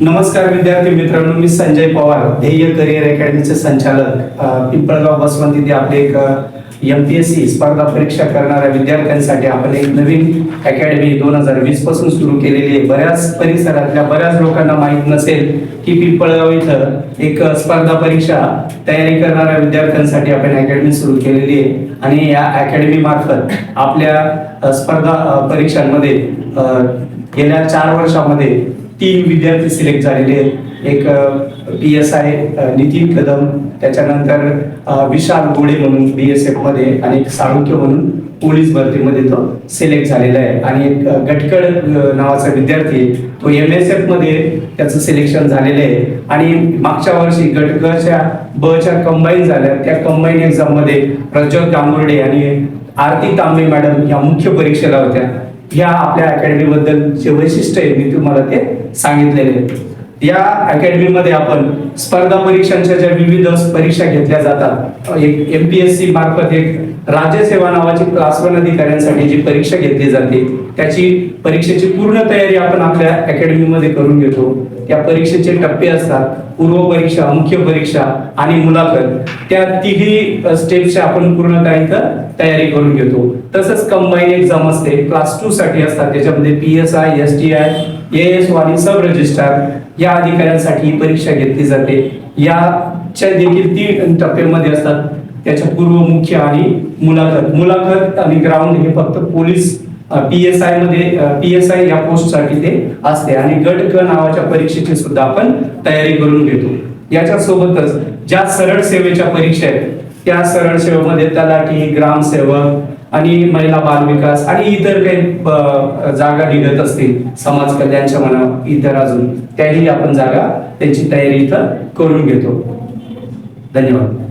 नमस्कार विद्यार्थी मित्रांनो मी संजय पवार ध्येय करिअर अकॅडमीचे संचालक. पिंपळगाव बसवंत इथे आपले एक एम पी एस सी स्पर्धा परीक्षा करणाऱ्या विद्यार्थ्यांसाठी आपण एक नवीन अकॅडमी दोन हजार वीसपासून सुरू केलेली आहे. बऱ्याच परिसरातल्या बऱ्याच लोकांना माहीत नसेल की पिंपळगाव इथं एक स्पर्धा परीक्षा तयारी करणाऱ्या विद्यार्थ्यांसाठी आपण अकॅडमी सुरू केलेली आहे. आणि या अकॅडमी मार्फत आपल्या स्पर्धा परीक्षांमध्ये गेल्या चार वर्षामध्ये तीन विद्यार्थी सिलेक्ट झालेले आहेत. एक P S I Nitin Kadam त्याच्यानंतर विशाल गोडे म्हणून बी एस एफमध्ये आणि एक साळुक्य म्हणून पोलीस भरतीमध्ये तो सिलेक्ट झालेला आहे. आणि एक गटकड नावाचा विद्यार्थी तो एम एस एफमध्ये त्याचं सिलेक्शन झालेलं आहे. आणि मागच्या वर्षी गटकच्या बच्या कंबाईन झाल्या. त्या कंबाईन एक्झाममध्ये प्रज्वल गांगुर्डे आणि आरती तांबे मॅडम या मुख्य परीक्षेला होत्या. या आपल्या अकॅडमीबद्दल जे वैशिष्ट्य आहे मी तुम्हाला ते सांगितलेले आहे. या अकॅडमीमध्ये आपण स्पर्धा परीक्षांच्या ज्या विविध परीक्षा घेतल्या जातात एक एम पी एस सी मार्फत एक राज्यसेवा नावाची क्लास वन अधिकाऱ्यांसाठी जी परीक्षा घेतली जाते त्याची परीक्षेची पूर्ण तयारी आपण आपल्या अकॅडमीमध्ये करून घेतो. त्या परीक्षेचे टप्पे असतात पूर्व परीक्षा मुख्य परीक्षा आणि मुलाखत. त्या तिघी स्टेपच्या आपण पूर्णतः इथं तयारी करून घेतो. तसंच कंबाईन एक्झाम असते क्लास टू साठी असतात त्याच्यामध्ये P S I S T I A S आणि सब रजिस्ट्रार या अधिकाऱ्यांसाठी ही परीक्षा घेतली जाते. याच्या देखील तीन टप्प्यामध्ये असतात. त्याच्या पूर्व मुख्य आणि मुलाखत मुलाखत आणि ग्राउंड हे फक्त पोलीस पी एस आयमध्ये पी एस आय या पोस्टसाठी ते असते. आणि गट क नावाच्या परीक्षेची सुद्धा आपण तयारी करून घेतो. याच्या सोबतच ज्या सरळ सेवेच्या परीक्षा आहेत त्या सरळ सेवेमध्ये तलाठी ग्रामसेवक आणि महिला बाल विकास आणि इतर काही जागा निघत असतील समाज कल्याणच्या म्हणा इतर अजून त्याही आपण जागा त्यांची तयारी इथं करून घेतो. धन्यवाद.